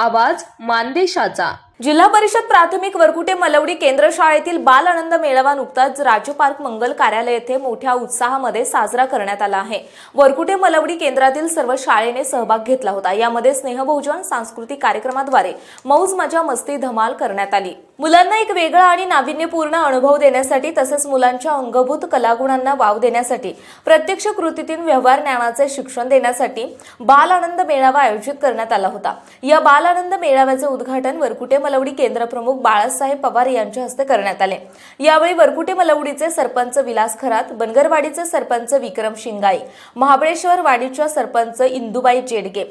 आवाज मानदेशाचा. जिल्हा परिषद प्राथमिक वरकुटे मलवडी केंद्र शाळेतील बाल आनंद मेळावा नुकताच राज्यपार्क पार्क मंगल कार्यालय येथे मोठ्या उत्साहामध्ये साजरा करण्यात आला आहे. वरकुटे मलवडी केंद्रातील सर्व शाळेने सहभाग घेतला होता. यामध्ये स्नेहभोजन सांस्कृतिक कार्यक्रमाद्वारे मौज मजा मस्ती धमाल करण्यात आली. मुलांना एक वेगळा आणि नाविन्यपूर्ण अनुभव देण्यासाठी तसेच मुलांच्या अंगभूत कलागुणांना वाव देण्यासाठी प्रत्यक्ष कृतीतून व्यवहार ज्ञानाचे शिक्षण देण्यासाठी बाल आनंद मेळावा आयोजित करण्यात आला होता. या बाल आनंद मेळाव्याचे उद्घाटन वरकुटे मलवडी केंद्रप्रमुख बाळासाहेब पवार यांच्या हस्ते करण्यात आले. यावेळी वरकुटे मलवडीचे सरपंच विलास खरात बनगरवाडीचे सरपंच विक्रम शिंगाई महाबळेश्वर वाडीच्या सरपंच इंदुबाई जेडगे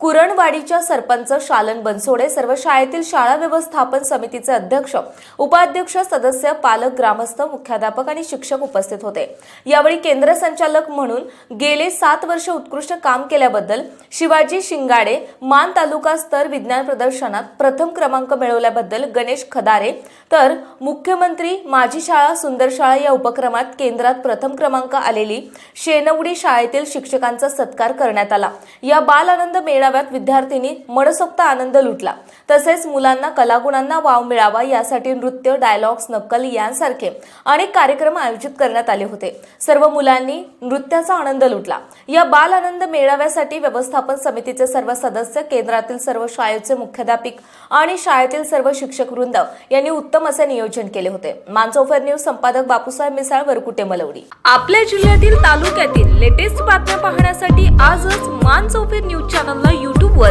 कुरणवाडीच्या सरपंच शालन बनसोडे सर्व शाळेतील शाळा व्यवस्थापन समितीचे अध्यक्ष उपाध्यक्ष सदस्य पालक ग्रामस्थ मुख्याध्यापक आणि शिक्षक उपस्थित होते. यावेळी केंद्र संचालक म्हणून गेले सात वर्ष उत्कृष्ट काम केल्याबद्दल शिवाजी शिंगाडे मान तालुका स्तर विज्ञान प्रदर्शनात प्रथम क्रमांक मिळवल्याबद्दल गणेश खदारे तर मुख्यमंत्री माझी शाळा सुंदर शाळा या उपक्रमात केंद्रात प्रथम क्रमांक आलेली शेनवडी शाळेतील शिक्षकांचा सत्कार करण्यात आला. या बाल आनंद मेळाव्यात विद्यार्थ्यांनी मनसोक्त आनंद लुटला. तसेच मुलांना कलागुणांना वाव मिळावा यासाठी नृत्य डायलॉग्स नक्कल यांसारखे अनेक कार्यक्रम आयोजित करण्यात आले होते. सर्व मुलांनी नृत्याचा आनंद लुटला. या बाल आनंद मेळाव्यासाठी व्यवस्थापन समितीचे सर्व सदस्य केंद्रातील सर्व शाळेचे मुख्याध्यापिक आणि शाळेतील सर्व शिक्षक वृंद यांनी उत्तम असे नियोजन केले होते. मानसोफर न्यूज संपादक बापूसाहेब मिसाळ वरकुटे मलवडी. आपल्या जिल्ह्यातील तालुक्यातील लेटेस्ट बातम्या पाहण्यासाठी आजच मान